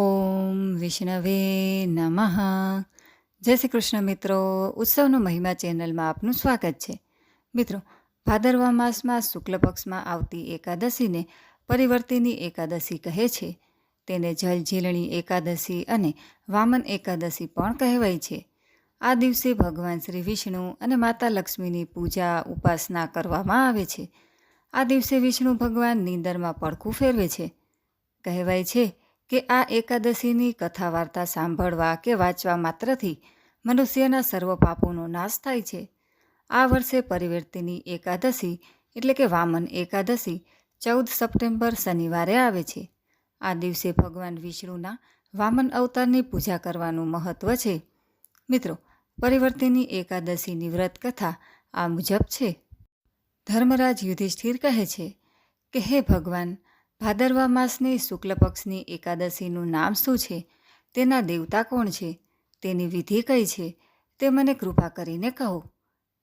ઓમ વિષ્ણવે નમઃ. જય શ્રી કૃષ્ણ મિત્રો, ઉત્સવનો મહિમા ચેનલમાં આપનું સ્વાગત છે. મિત્રો, ભાદરવા માસમાં શુક્લ પક્ષમાં આવતી એકાદશીને પરિવર્તિની એકાદશી કહે છે. તેને જલઝીલણી એકાદશી અને વામન એકાદશી પણ કહેવાય છે. આ દિવસે ભગવાન શ્રી વિષ્ણુ અને માતા લક્ષ્મીની પૂજા ઉપાસના કરવામાં આવે છે. આ દિવસે વિષ્ણુ ભગવાન નીંદરમાં પડખું ફેરવે છે. કહેવાય છે કે આ એકાદશીની કથા વાર્તા સાંભળવા કે વાંચવા માત્રથી મનુષ્યના સર્વ પાપોનો નાશ થાય છે. આ વર્ષે પરિવર્તિની એકાદશી એટલે કે વામન એકાદશી ચૌદ સપ્ટેમ્બર શનિવારે આવે છે. આ દિવસે ભગવાન વિષ્ણુના વામન અવતારની પૂજા કરવાનું મહત્વ છે. મિત્રો, પરિવર્તિની એકાદશીની વ્રત કથા આ મુજબ છે. ધર્મરાજ યુધિષ્ઠિર કહે છે કે, હે ભગવાન ભાદરવા માસની શુક્લ પક્ષની એકાદશીનું નામ શું છે? તેના દેવતા કોણ છે? તેની વિધિ કઈ છે? તે મને કૃપા કરીને કહો.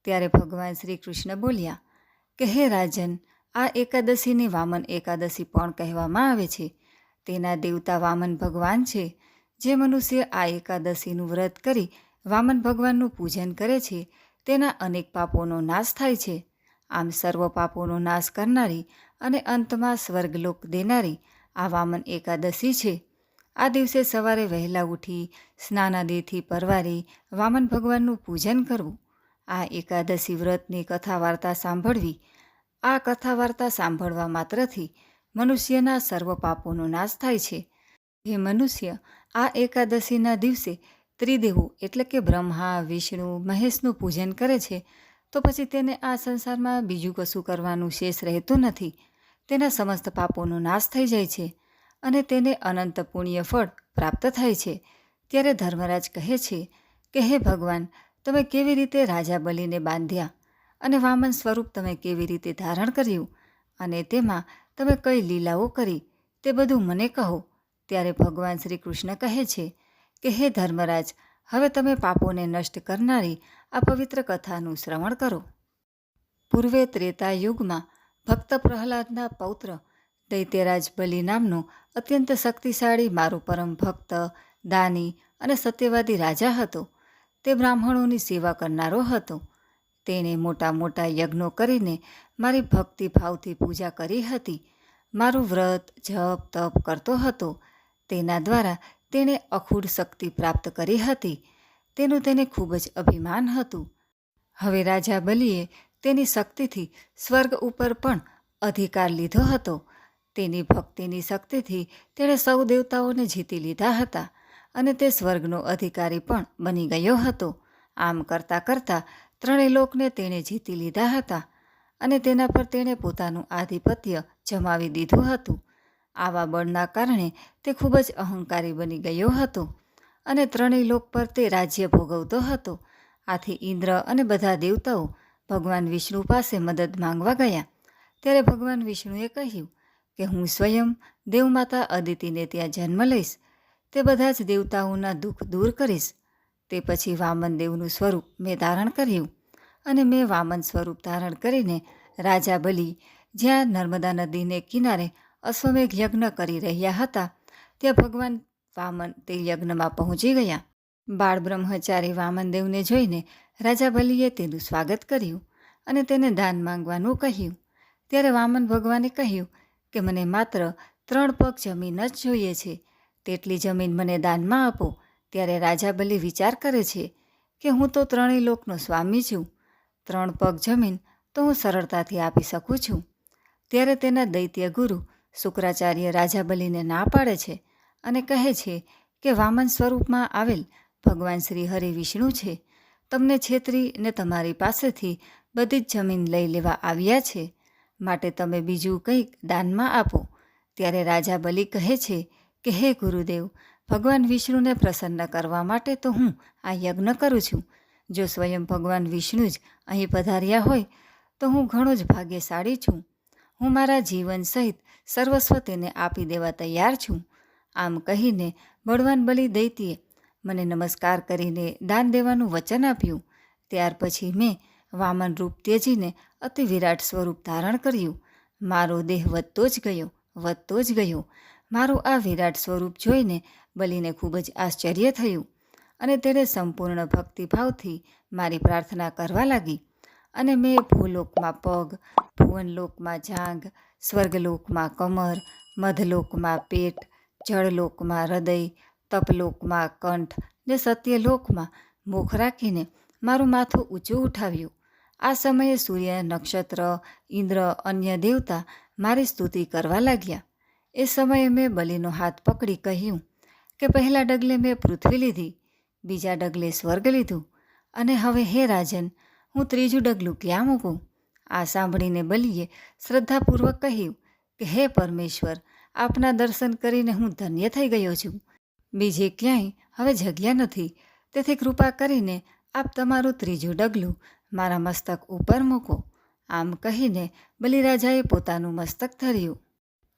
ત્યારે ભગવાન શ્રી કૃષ્ણ બોલ્યા કે હે રાજન, આ એકાદશીને વામન એકાદશી પણ કહેવામાં આવે છે. તેના દેવતા વામન ભગવાન છે. જે મનુષ્ય આ એકાદશીનું વ્રત કરી વામન ભગવાનનું પૂજન કરે છે, તેના અનેક પાપોનો નાશ થાય છે. આમ સર્વ પાપોનો નાશ કરનારી અને અંતમાં સ્વર્ગલોક દેનારી આ વામન એકાદશી છે. આ દિવસે સવારે વહેલા ઉઠી, સ્નાનાદિથી પરવારી, વામન ભગવાનનું પૂજન કરવું, આ એકાદશી વ્રતની કથા વાર્તા સાંભળવી, આ કથા વાર્તા સાંભળવા માત્રથી મનુષ્યના સર્વ પાપોનો નાશ થાય છે. જે મનુષ્ય, આ એકાદશીના દિવસે ત્રિદેવો એટલે કે બ્રહ્મા, વિષ્ણુ, મહેશનું પૂજન કરે છે. તો પછી તેને આ સંસારમાં બીજું કશું કરવાનું શેષ રહેતું નથી. તેના સમસ્ત પાપોનો નાશ થઈ જાય છે અને તેને અનંત પુણ્ય ફળ પ્રાપ્ત થાય છે. ત્યારે ધર્મરાજ કહે છે કે, હે ભગવાન, તમે કેવી રીતે રાજા બલીને બાંધ્યા અને વામન સ્વરૂપ તમે કેવી રીતે ધારણ કર્યું? અને તેમાં તમે કઈ લીલાઓ કરી? તે બધું મને કહો. ત્યારે ભગવાન શ્રી કૃષ્ણ કહે છે કે, હે ધર્મરાજ હવે તમે પાપોને નષ્ટ કરનારી આ પવિત્ર કથાનું શ્રવણ કરો. પૂર્વે ત્રેતા યુગમાં ભક્ત પ્રહલાદના પૌત્ર દૈત્યરાજ બલિ નામનો અત્યંત શક્તિશાળી મારો પરમ ભક્ત, દાની અને સત્યવાદી રાજા હતો. તે બ્રાહ્મણોની સેવા કરનારો હતો. તેણે મોટા મોટા યજ્ઞો કરીને મારી ભક્તિભાવથી પૂજા કરી હતી. મારું વ્રત જપ તપ કરતો હતો. તેના દ્વારા તેણે અખૂડ શક્તિ પ્રાપ્ત કરી હતી. તેનું તેને ખૂબ જ અભિમાન હતું. હવે રાજા બલિએ તેની શક્તિથી સ્વર્ગ ઉપર પણ અધિકાર લીધો હતો. તેની ભક્તિની શક્તિથી તેણે સૌ દેવતાઓને જીતી લીધા હતા અને તે સ્વર્ગનો અધિકારી પણ બની ગયો હતો. આમ કરતાં કરતાં ત્રણેય લોકને તેણે જીતી લીધા હતા અને તેના પર તેણે પોતાનું આધિપત્ય જમાવી દીધું હતું. આવા બળના કારણે તે ખૂબ જ અહંકારી બની ગયો હતો અને ત્રણેય લોક પર તે રાજ્ય ભોગવતો હતો. આથી ઇન્દ્ર અને બધા દેવતાઓ ભગવાન વિષ્ણુ પાસે મદદ માંગવા ગયા. ત્યારે ભગવાન વિષ્ણુએ કહ્યું કે, હું સ્વયં દેવમાતા અદિતિને ત્યાં જન્મ લઈશ. તે બધા જ દેવતાઓના દુઃખ દૂર કરીશ. તે પછી વામન દેવનું સ્વરૂપ મેં ધારણ કર્યું અને મેં વામન સ્વરૂપ ધારણ કરીને રાજા બલિ જ્યાં નર્મદા નદીને કિનારે અશ્વમેઘ યજ્ઞ કરી રહ્યા હતા. ત્યાં ભગવાન વામન તે યજ્ઞમાં પહોંચી ગયા. બાળ બ્રહ્મચારી વામનદેવને જોઈને રાજા બલીએ તેનું સ્વાગત કર્યું અને તેને દાન માંગવાનું કહ્યું. ત્યારે વામન ભગવાને કહ્યું કે, મને માત્ર ત્રણ પગ જમીન જ જોઈએ છે. તેટલી જમીન મને દાનમાં આપો. ત્યારે રાજા બલી વિચાર કરે છે કે, હું તો ત્રણેય લોકનો સ્વામી છું. ત્રણ પગ જમીન તો હું સરળતાથી આપી શકું છું. ત્યારે તેના દૈત્ય ગુરુ શુક્રાચાર્ય રાજા બલિને ના પાડે છે અને કહે છે કે વામન સ્વરૂપમાં આવેલ ભગવાન શ્રી હરિ વિષ્ણુ છે. તમને છેતરી ને તમારી પાસેથી બધી જ જમીન લઈ લેવા આવ્યા છે. માટે તમે બીજું કંઈક દાનમાં આપો. ત્યારે રાજા બલિ કહે છે કે, હે ગુરુદેવ, ભગવાન વિષ્ણુને પ્રસન્ન કરવા માટે તો હું આ યજ્ઞ કરું છું. જો સ્વયં ભગવાન વિષ્ણુ જ અહીં પધાર્યા હોય, તો હું ઘણો જ ભાગ્યશાળી છું. હું મારા જીવન સહિત સર્વસ્વ તેને આપી દેવા તૈયાર છું. આમ કહીને બળવાન બલિ દૈત્યે મને નમસ્કાર કરીને દાન દેવાનું વચન આપ્યું. ત્યાર પછી મેં વામન રૂપ ત્યજીને અતિ વિરાટ સ્વરૂપ ધારણ કર્યું. મારો દેહ વધતો જ ગયો, વધતો જ ગયો. મારું આ વિરાટ સ્વરૂપ જોઈને બલિને ખૂબ જ આશ્ચર્ય થયું અને તેણે સંપૂર્ણ ભક્તિભાવથી મારી પ્રાર્થના કરવા લાગી. અને મેં ભૂલોકમાં પગ, ભુવનલોકમાં જાંઘ, સ્વર્ગલોકમાં કમર, મધલોકમાં પેટ, જળલોકમાં હૃદય, તપલોકમાં કંઠ ને સત્યલોકમાં મુખ રાખીને મારું માથું ઊંચું ઉઠાવ્યું. આ સમયે સૂર્ય, નક્ષત્ર, ઇન્દ્ર, અન્ય દેવતા મારી સ્તુતિ કરવા લાગ્યા. એ સમયે મેં બલિનો હાથ પકડી કહ્યું કે પહેલા ડગલે મેં પૃથ્વી લીધી, બીજા ડગલે સ્વર્ગ લીધું અને હવે હે રાજન હું ત્રીજું ડગલું ક્યાં મૂકું? આ સાંભળીને બલિએ શ્રદ્ધાપૂર્વક કહ્યું કે, હે પરમેશ્વર, આપના દર્શન કરીને હું ધન્ય થઈ ગયો છું. બીજે ક્યાંય હવે જગ્યા નથી. તેથી કૃપા કરીને આપ તમારું ત્રીજું ડગલું મારા મસ્તક ઉપર મૂકો. આમ કહીને બલિરાજાએ પોતાનું મસ્તક ધર્યું.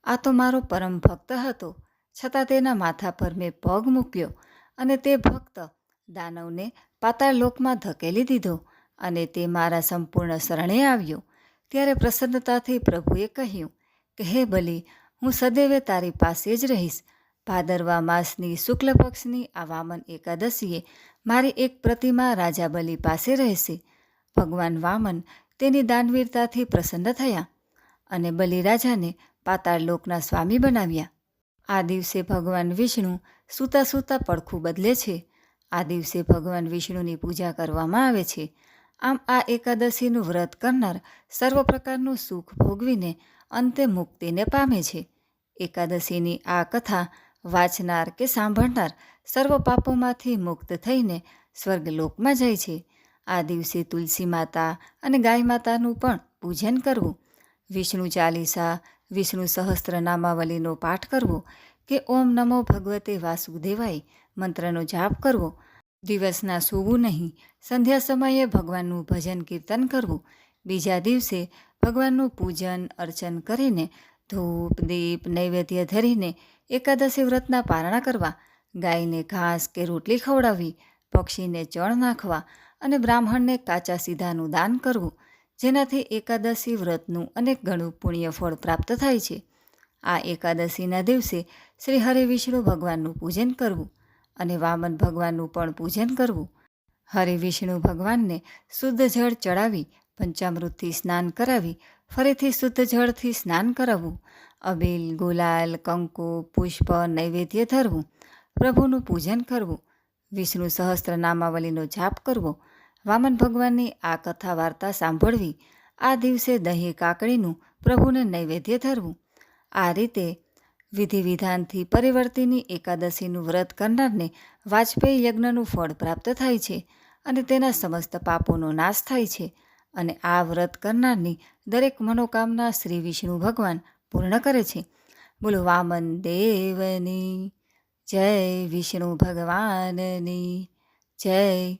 આ તો મારો પરમ ભક્ત હતો. છતાં તેના માથા પર મેં પગ મૂક્યો અને તે ભક્ત દાનવને પાતાળ લોકમાં ધકેલી દીધો. અને તે મારા સંપૂર્ણ શરણે આવ્યો. ત્યારે પ્રસન્નતાથી પ્રભુએ કહ્યું કે હે બલિ, હું સદૈવે તારી પાસે જ રહીશ. ભાદરવા માસની શુક્લ પક્ષની આ વામન એકાદશીએ મારી એક પ્રતિમા રાજા બલિ પાસે રહેશે. ભગવાન વામન તેની દાનવીરતાથી પ્રસન્ન થયા અને બલિરાજાને પાતાળ લોકના સ્વામી બનાવ્યા. આ દિવસે ભગવાન વિષ્ણુ સૂતા સૂતા પડખું બદલે છે. આ દિવસે ભગવાન વિષ્ણુની પૂજા કરવામાં આવે છે. આમ આ એકાદશીનું વ્રત કરનાર સર્વ પ્રકારનું સુખ ભોગવીને અંતે મુક્તિને પામે છે. એકાદશીની આ કથા વાંચનાર કે સાંભળનાર સર્વ પાપોમાંથી મુક્ત થઈને સ્વર્ગલોકમાં જાય છે. આ દિવસે તુલસી માતા અને ગાય માતાનું પણ પૂજન કરવું, વિષ્ણુ ચાલીસા, વિષ્ણુ સહસ્ત્રનામાવલીનો પાઠ કરવો કે ઓમ નમો ભગવતે વાસુદેવાય મંત્રનો જાપ કરવો દિવસના સૂવું નહીં. સંધ્યા સમયે ભગવાનનું ભજન કીર્તન કરવું. બીજા દિવસે ભગવાનનું પૂજન, અર્ચન કરીને ધૂપ, દીપ, નૈવેદ્ય ધરીને એકાદશી વ્રતના પારણા કરવા, ગાયને ઘાસ કે રોટલી ખવડાવવી, પક્ષીને ચણ નાખવા અને બ્રાહ્મણને કાચા સીધાનું દાન કરવું, જેનાથી એકાદશી વ્રતનું અનેક ગણું પુણ્ય ફળ પ્રાપ્ત થાય છે. આ એકાદશીના દિવસે શ્રી હરિ વિષ્ણુ ભગવાનનું પૂજન કરવું. અને વામન ભગવાનનું પણ પૂજન કરવું. હરિ વિષ્ણુ ભગવાનને શુદ્ધ જળ ચડાવી, પંચામૃતથી સ્નાન કરાવી, ફરીથી શુદ્ધ જળથી સ્નાન કરાવવું. અબીલ, ગુલાલ, કંકુ, પુષ્પ, નૈવેદ્ય ધરવું. પ્રભુનું પૂજન કરવું. વિષ્ણુ સહસ્ત્ર નામાવલીનો જાપ કરવો. વામન ભગવાનની આ કથા વાર્તા સાંભળવી. આ દિવસે દહીં કાકડીનું પ્રભુને નૈવેદ્ય ધરવું. આ રીતે વિધિ વિધાનથી પરિવર્તિની એકાદશીનું વ્રત કરનારને વાજપેયી યજ્ઞનું ફળ પ્રાપ્ત થાય છે અને તેના સમસ્ત પાપોનો નાશ થાય છે અને આ વ્રત કરનારની દરેક મનોકામના શ્રી વિષ્ણુ ભગવાન પૂર્ણ કરે છે. બોલો, વામન દેવની, જય વિષ્ણુ ભગવાનની, જય